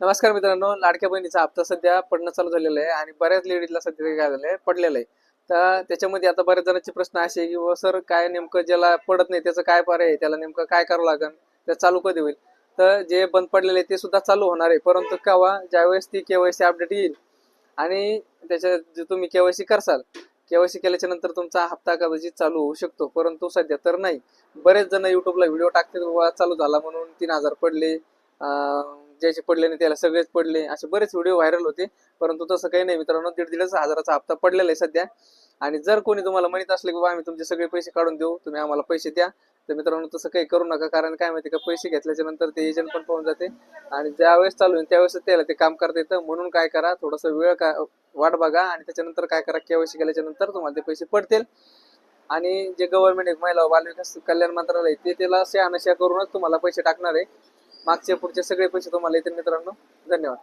नमस्कार मित्रांनो लाडक्या बहिणीचा हप्ता सध्या पडणं चालू झालेला आहे आणि बऱ्याच लेडीजला सध्या काय झालंय पडलेलं आहे. तर त्याच्यामध्ये आता बऱ्याच जणांचे प्रश्न असे की सर काय नेमकं ज्याला पडत नाही त्याचं काय पर्याय आहे? त्याला नेमकं काय करावं लागेल ते चालू कधी होईल? तर जे बंद पडलेले आहे ते सुद्धा चालू होणार आहे. परंतु केव्हा ज्यावेळेस ती केवायसी अपडेट येईल आणि त्याच्या जे तुम्ही केवायसी करसाल केवायसी केल्याच्यानंतर तुमचा हप्ता कदाचित चालू होऊ शकतो. परंतु सध्या तर नाही. बरेच जण युट्यूबला व्हिडिओ टाकतील बाबा चालू झाला म्हणून तीन हजार पडले. ज्याचे पडले नाही त्याला सगळेच पडले. असे बरेच व्हिडिओ व्हायरल होते. परंतु तसं काही नाही मित्रांनो. दीड दीडच हजाराचा हप्ता पडलेला आहे सध्या. आणि जर कोणी तुम्हाला म्हणत असले की बाबा आम्ही तुमचे सगळे पैसे काढून देऊ. तुम्ही आम्हाला पैसे द्या. तर मित्रांनो तसं काही करू नका. कारण काय माहिती का पैसे घेतल्याच्या नंतर ते एजंट पण पाहून जाते. आणि ज्यावेळेस चालू होईल त्यावेळेस त्याला ते काम करता येतं. म्हणून काय करा थोडस वेळ का वाट बघा. आणि त्याच्यानंतर काय करा केवायसी केल्याच्यानंतर तुम्हाला ते पैसे पडतील. आणि जे गव्हर्नमेंट एक महिला बालविकास कल्याण मंत्रालय ते त्याला शहानशा करूनच तुम्हाला पैसे टाकणार आहे. मागचे पुढचे सगळे पैसे तुम्हाला येतील मित्रांनो धन्यवाद.